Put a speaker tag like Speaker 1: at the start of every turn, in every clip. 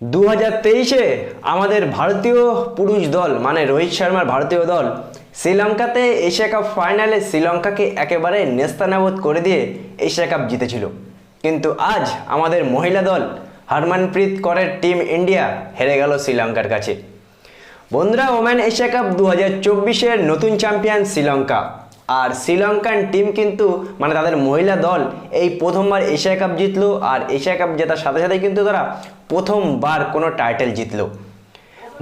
Speaker 1: দু হাজার তেইশে আমাদের ভারতীয় পুরুষ দল মানে রোহিত শর্মার ভারতীয় দল, শ্রীলঙ্কাতে এশিয়া কাপ ফাইনালে শ্রীলঙ্কাকে একেবারে নেস্তানাবোধ করে দিয়ে এশিয়া কাপ জিতেছিল। কিন্তু আজ আমাদের মহিলা দল, হরমনপ্রীত করের টিম ইন্ডিয়া হেরে গেল শ্রীলঙ্কার কাছে। বন্ধুরা, ওমেন এশিয়া কাপ দু হাজার চব্বিশের নতুন চ্যাম্পিয়ন শ্রীলঙ্কা। আর শ্রীলঙ্কান টিম কিন্তু মানে তাদের মহিলা দল, এই প্রথমবার এশিয়া কাপ জিতলো, আর এশিয়া কাপ জেতার সাথে সাথে কিন্তু তারা প্রথমবার কোনো টাইটেল জিতলো।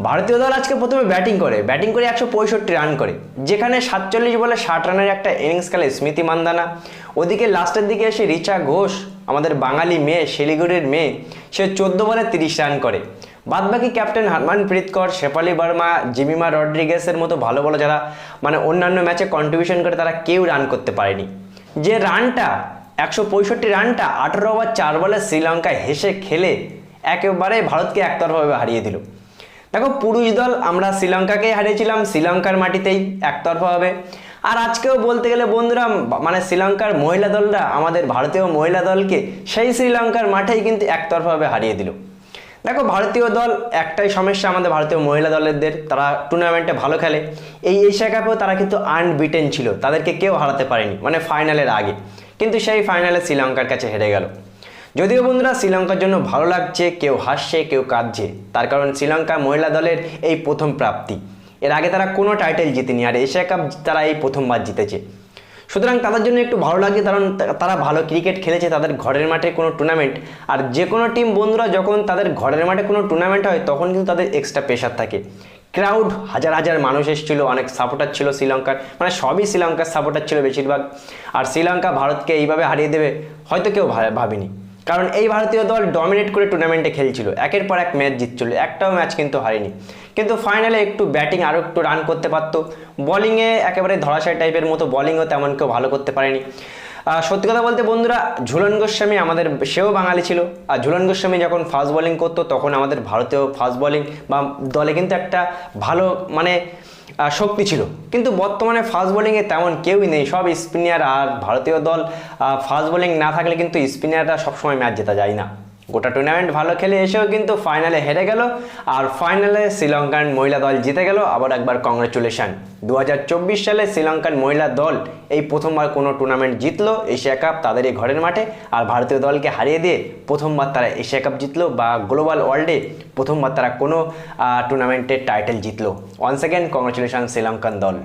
Speaker 1: ভারতীয় দল আজকে প্রথমে ব্যাটিং করে। ব্যাটিং করে একশো পঁয়ষট্টি রান করে। যেখানে সাতচল্লিশ বলে ষাট রানের একটা ইনিংস খেলে স্মৃতি মান্দানা। ওদিকে লাস্টের দিকে এসে রিচা ঘোষ, আমাদের বাঙালি মেয়ে, শিলিগুড়ির মেয়ে, সে চোদ্দ বলে তিরিশ রান করে। বাদবাকি ক্যাপ্টেন হরমনপ্রীত কর, শেফালি বর্মা, জিমিমা রড্রিগেসের মতো ভালো ভালো যারা মানে অন্যান্য ম্যাচে কন্ট্রিবিউশন করে তারা কেউ রান করতে পারেনি। যে রানটা, একশো পঁয়ষট্টি রানটা, আঠেরো ওভার চার বলে শ্রীলঙ্কায় হেসে খেলে একেবারে ভারতকে একতরফাভাবে হারিয়ে দিল। দেখো, পুরুষ দল, আমরা শ্রীলঙ্কাকেই হারিয়েছিলাম, শ্রীলঙ্কার মাটিতেই একতরফাভাবে। আর আজকেও বলতে গেলে বন্ধুরা মানে শ্রীলঙ্কার মহিলা দলরা, আমাদের ভারতীয় মহিলা দলকে, সেই শ্রীলঙ্কার মাঠেই কিন্তু একতরফাভাবে হারিয়ে দিল। দেখো ভারতীয় দল একটাই সমস্যা আমাদের ভারতীয় মহিলা দলেরদের, তারা টুর্নামেন্টে ভালো খেলে। এই এশিয়া কাপেও তারা কিন্তু আনবিটেন ছিল, তাদেরকে কেউ হারাতে পারেনি মানে ফাইনালের আগে। কিন্তু সেই ফাইনালে শ্রীলঙ্কার কাছে হেরে গেল। যদিও বন্ধুরা, শ্রীলঙ্কার জন্য ভালো লাগছে, কেউ হাসছে, কেউ কাঁদছে। তার কারণ শ্রীলঙ্কা মহিলা দলের এই প্রথম প্রাপ্তি। এর আগে তারা কোনো টাইটেল জিতেনি, আর এশিয়া কাপ তারা এই প্রথমবার জিতেছে। সুতরাং তাদের জন্য একটু ভালো লাগে, কারণ তারা ভালো ক্রিকেট খেলেছে তাদের ঘরের মাঠে কোনো টুর্নামেন্ট আর যে কোনো টিম বন্ধুরা যখন তাদের ঘরের মাঠে কোনো টুর্নামেন্ট হয়, তখন কিন্তু তাদের এক্সট্রা প্রেশার থাকে। ক্রাউড হাজার হাজার মানুষ এসেছিল, অনেক সাপোর্টার ছিল শ্রীলঙ্কার মানে সবই শ্রীলঙ্কার সাপোর্টার ছিল বেশিরভাগ। আর শ্রীলঙ্কা ভারতকে এইভাবে হারিয়ে দেবে, হয়তো কেউ ভাবেনি। কারণ এই ভারতীয় দল ডমিনেট করে টুর্নামেন্টে খেলছিল। একের পর এক ম্যাচ জিতছিল, একটাও ম্যাচ কিন্তু হারেনি। কিন্তু ফাইনালে একটু ব্যাটিং আরও একটু রান করতে পারতো। বোলিংয়ে একেবারে ধরাশায় টাইপের মতো বোলিংও তেমন কেউ ভালো করতে পারেনি। সত্যি কথা বলতে বন্ধুরা, ঝুলন গোস্বামী আমাদের, সেও বাঙালি ছিল। আর ঝুলন গোস্বামী যখন ফাস্ট বোলিং করতো, তখন আমাদের ভারতীয় ফাস্ট বোলিং বা দলে কিন্তু একটা ভালো মানে শক্তি ছিল। কিন্তু বর্তমানে ফাস্ট বোলিংয়ে তেমন কেউই নেই। সব স্পিনার আর ভারতীয় দল ফাস্ট বোলিং না থাকলে কিন্তু স্পিনাররা সবসময় ম্যাচ জেতা যায় না। গোটা টুর্নামেন্ট ভালো খেলে এসেও কিন্তু ফাইনালে হেরে গেল। আর ফাইনালে শ্রীলঙ্কান মহিলা দল জিতে গেল। আবার একবার কংগ্রেচুলেশন দু হাজার চব্বিশ সালে শ্রীলঙ্কান মহিলা দল এই প্রথমবার কোনো টুর্নামেন্ট জিতলো এশিয়া কাপ তাদের এই ঘরের মাঠে। আর ভারতীয় দলকে হারিয়ে দিয়ে প্রথমবার তারা এশিয়া কাপ জিতলো বা গ্লোবাল ওয়ার্ল্ডে প্রথমবার তারা কোনো টুর্নামেন্টের টাইটেল জিতলো। ওয়ান সেকেন্ড কংগ্রেচুলেশন শ্রীলঙ্কান দল।